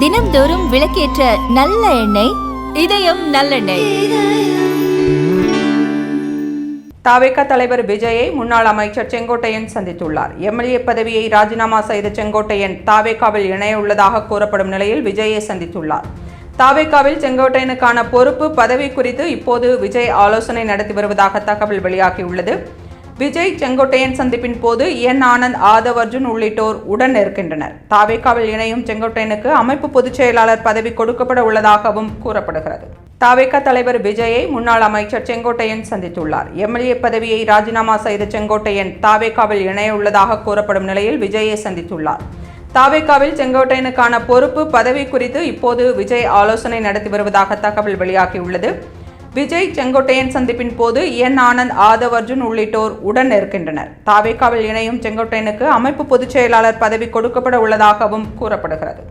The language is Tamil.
தினம்தோறும் விளக்கேற்ற நல்ல எண்ணெய் இதயம் நல்லெண்ணெய். தாவேக தலைவர் விஜயை முன்னாள் அமைச்சர் செங்கோட்டையன் சந்தித்துள்ளார். எம்எல்ஏ பதவியை ராஜினாமா செய்த செங்கோட்டையன் தாவேகாவில் இணைய உள்ளதாக கூறப்படும் நிலையில் விஜயை சந்தித்துள்ளார். தாவேகாவில் செங்கோட்டையனுக்கான பொறுப்பு பதவி குறித்து இப்போது விஜய் ஆலோசனை நடத்தி வருவதாக தகவல் வெளியாகியுள்ளது. விஜய் செங்கோட்டையன் சந்திப்பின் போது என் ஆனந்த் ஆதவ் அர்ஜுன் உள்ளிட்டோர் உடன் இருக்கின்றனர் தாவேக்காவில் இணையும் செங்கோட்டையனுக்கு அமைப்பு பொதுச் செயலாளர் பதவி கொடுக்கப்பட உள்ளதாகவும் கூறப்படுகிறது. தாவேக்கா தலைவர் விஜயை முன்னாள் அமைச்சர் செங்கோட்டையன் சந்தித்துள்ளார். எம்எல்ஏ பதவியை ராஜினாமா செய்த செங்கோட்டையன் தாவேகாவில் இணைய உள்ளதாக கூறப்படும் நிலையில் விஜயை சந்தித்துள்ளார். தாவேக்காவில் செங்கோட்டையனுக்கான பொறுப்பு பதவி குறித்து இப்போது விஜய் ஆலோசனை நடத்தி வருவதாக தகவல் வெளியாகியுள்ளது. விஜய் செங்கோட்டையன் சந்திப்பின் போது என் ஆனந்த் ஆதவ் அர்ஜுன் உள்ளிட்டோர் உடன் இருக்கின்றனர் தாவேக்காவில் இணையும் செங்கோட்டையனுக்கு அமைப்பு பொதுச் செயலாளர் பதவி கொடுக்கப்பட உள்ளதாகவும் கூறப்படுகிறது.